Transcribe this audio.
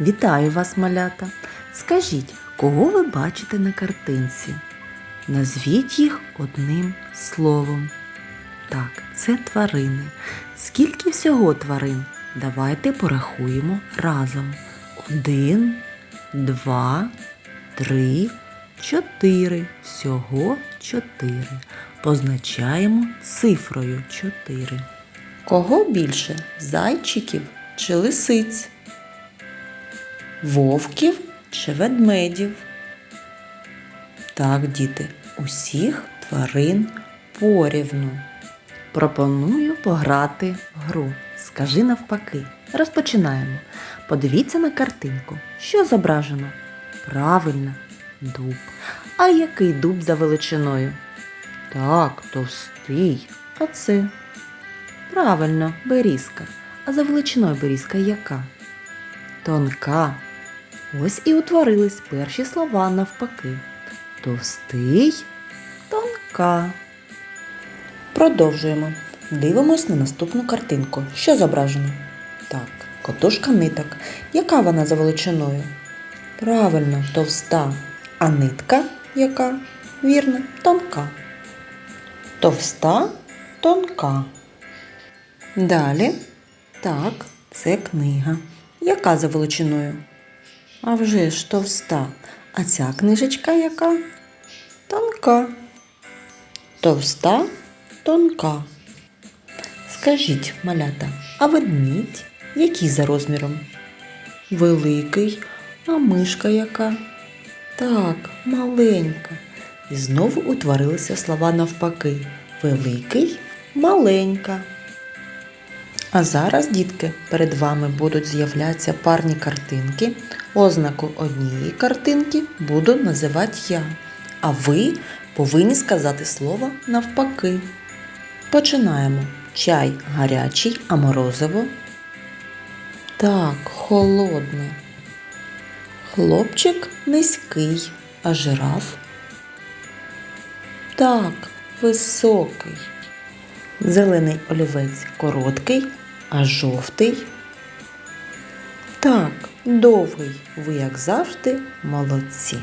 Вітаю вас, малята! Скажіть, кого ви бачите на картинці? Назвіть їх одним словом. Так, це тварини. Скільки всього тварин? Давайте порахуємо разом. Один, два, три, чотири. Всього чотири. Позначаємо цифрою чотири. Кого більше? Зайчиків чи лисиць? Вовків чи ведмедів? Так, діти, усіх тварин порівну. Пропоную пограти в гру. Скажи навпаки. Розпочинаємо. Подивіться на картинку. Що зображено? Правильно, дуб. А який дуб за величиною? Так, товстий. А це? Правильно, берізка. А за величиною берізка яка? Тонка. Ось і утворились перші слова навпаки. Товстий, тонка. Продовжуємо. Дивимось на наступну картинку. Що зображено? Так, котушка ниток. Яка вона за величиною? Правильно, товста. А нитка яка? Вірно, тонка. Товста, тонка. Далі. Так, це книга. Яка за величиною? А вже ж товста. А ця книжечка яка? Тонка. Товста, тонка. Скажіть, малята, а ведмідь який за розміром? Великий, а мишка яка? Так, маленька. І знову утворилися слова навпаки. Великий, маленька. А зараз, дітки, перед вами будуть з'являтися парні картинки. Ознаку однієї картинки буду називати я. А ви повинні сказати слово навпаки. Починаємо. Чай гарячий, а морозиво. Так, холодне. Хлопчик низький, а жираф. Так, високий. Зелений олівець короткий, а жовтий. Так, довгий. Ви, як завжди, молодці.